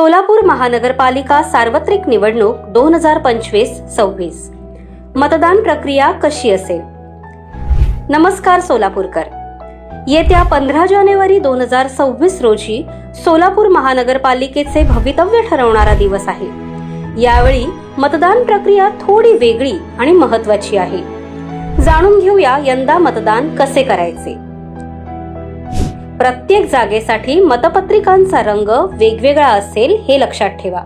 सोलापूर महानगरपालिका सार्वत्रिक निवडणूक दोन हजार पंचवीस सव्वीस. मतदान प्रक्रिया कशी असेल? नमस्कार सोलापूरकर. येत्या पंधरा जानेवारी दोन हजार सव्वीस रोजी सोलापूर महानगरपालिकेचे भवितव्य ठरवणारा दिवस आहे. यावेळी मतदान प्रक्रिया थोडी वेगळी आणि महत्वाची आहे. जाणून घेऊया यंदा मतदान कसे करायचे? प्रत्येक जागेसाठी मतपत्रिकांचा रंग वेगवेगळा असेल हे लक्षात ठेवा.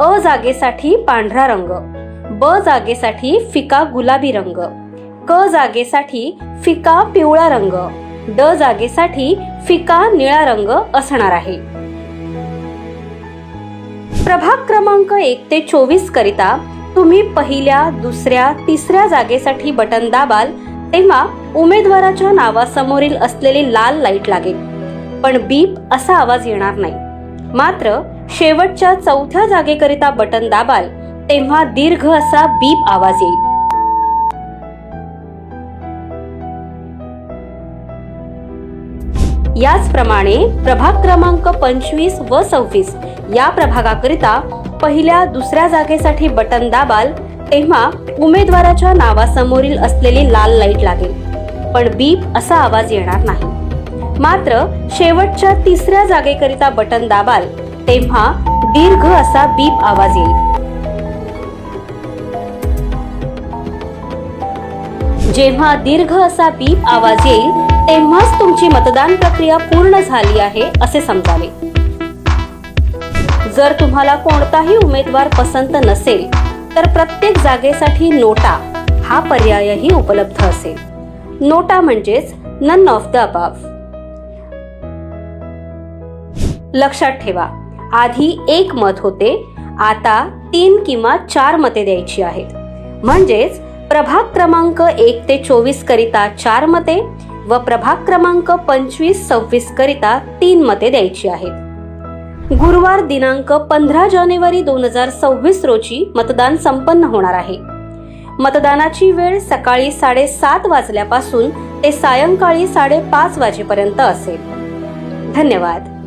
अ जागेसाठी पांढरा रंग ब जागेसाठी फिका गुलाबी रंग क जागेसाठी फिका पिवळा रंग ड जागेसाठी फिका निळा रंग असणार आहे. प्रभाग क्रमांक एक ते चोवीस करिता तुम्ही पहिल्या दुसऱ्या तिसऱ्या जागेसाठी बटन दाबाल तेव्हा उमेदवाराच्या नावासमोरील असलेली लाल लाइट लागेल. पण बीप असा आवाज येणार नाही. मात्र शेवटच्या चौथ्या जागेकरिता बटन दाबाल तेव्हा दीर्घ असा बीप आवाज येईल. याचप्रमाणे प्रभाग क्रमांक पंचवीस व सव्वीस या प्रभागाकरिता पहिल्या दुसऱ्या जागेसाठी बटन दाबाल तेव्हा उमेदवाराच्या नावासमोरील असलेली लाल लाइट लागेल. पण बीप असा आवाज येणार नाही. मात्र शेवटच्या तिसऱ्या जागेकरिता बटन दाबाल तेव्हा दीर्घ असा बीप आवाज येईल. जेव्हा दीर्घ असा बीप आवाज येईल तेव्हाच तुमची मतदान प्रक्रिया पूर्ण झाली आहे असे समजावे. जर तुम्हाला कोणताही उमेदवार पसंत नसेल तर प्रत्येक जागेसाठी नोटा हा पर्यायही उपलब्ध असेल. नोटा म्हणजेच नन ऑफ द अबाव लक्षात ठेवा आधी एक मत होते आता तीन किंवा चार मते द्यायची आहेत. म्हणजेच प्रभाग क्रमांक एक ते चोवीस करिता चार मते व प्रभाग क्रमांक पंचवीस सव्वीस करिता तीन मते द्यायची आहेत. गुरुवार दिनांक पंधरा जानेवारी दोन हजार सव्वीस रोजी मतदान संपन्न होणार आहे. मतदानाची वेळ सकाळी साडेसात वाजल्यापासून ते सायंकाळी साडेपाच वाजेपर्यंत असेल. धन्यवाद.